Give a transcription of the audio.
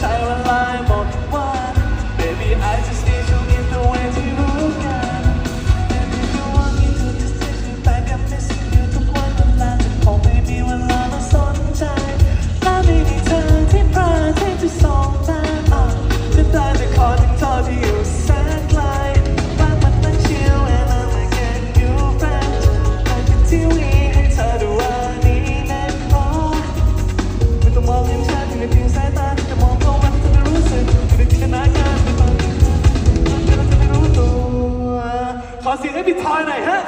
ใช่เลย ขอเสียงให้พี่ทอยหน่อยฮะ